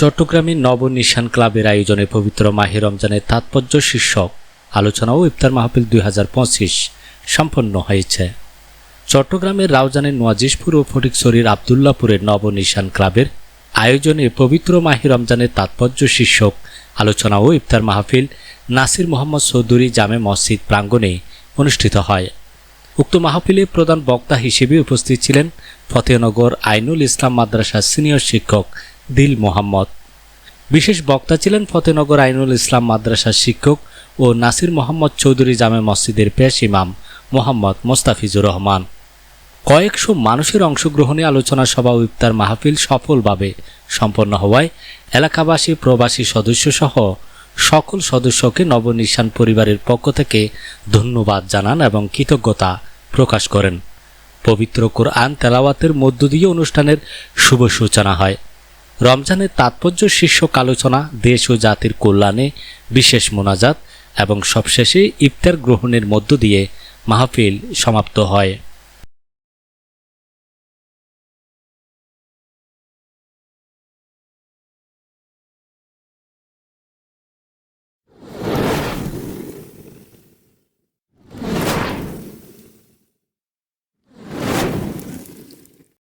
চট্টগ্রামের নবনিশান ক্লাবের আয়োজনে পবিত্র মাহে রমজানের তাৎপর্য শীর্ষক আলোচনা ও ইফতার মাহফিল দুই হাজার পঁচিশ সম্পন্ন হয়েছে। চট্টগ্রামের রাউজানের নোয়াজিশপুর ও ফটিকছড়ির আবদুল্লাপুরের নবনিশান ক্লাবের আয়োজনে পবিত্র মাহে রমজানের তাৎপর্য শীর্ষক আলোচনা ও ইফতার মাহফিল নাসির মোহাম্মদ চৌধুরী জামে মসজিদ প্রাঙ্গণে অনুষ্ঠিত হয়। উক্ত মাহফিলে প্রধান বক্তা হিসেবে উপস্থিত ছিলেন ফতেহনগর আইনুল ইসলাম মাদ্রাসার সিনিয়র শিক্ষক দিল মোহাম্মদ। বিশেষ বক্তা ছিলেন ফতেনগর আইনুল ইসলাম মাদ্রাসার শিক্ষক ও নাসির মোহাম্মদ চৌধুরী জামে মসজিদের পেশ ইমাম মোহাম্মদ মোস্তাফিজুর রহমান। কয়েকশো মানুষের অংশগ্রহণে আলোচনা সভা ইফতার মাহফিল সফলভাবে সম্পন্ন হওয়ায় এলাকাবাসী, প্রবাসী সদস্যসহ সকল সদস্যকে নবনিশান পরিবারের পক্ষ থেকে ধন্যবাদ জানান এবং কৃতজ্ঞতা প্রকাশ করেন। পবিত্র কোরআন তেলাওয়াতের মধ্য দিয়ে অনুষ্ঠানের শুভ সূচনা হয়। রমজানের তাৎপর্য শীর্ষক আলোচনা দেশ ও জাতির কল্যাণে বিশেষ মোনাজাত এবং সবশেষে ইফতার গ্রহণের মধ্য দিয়ে মাহফিল সমাপ্ত হয়।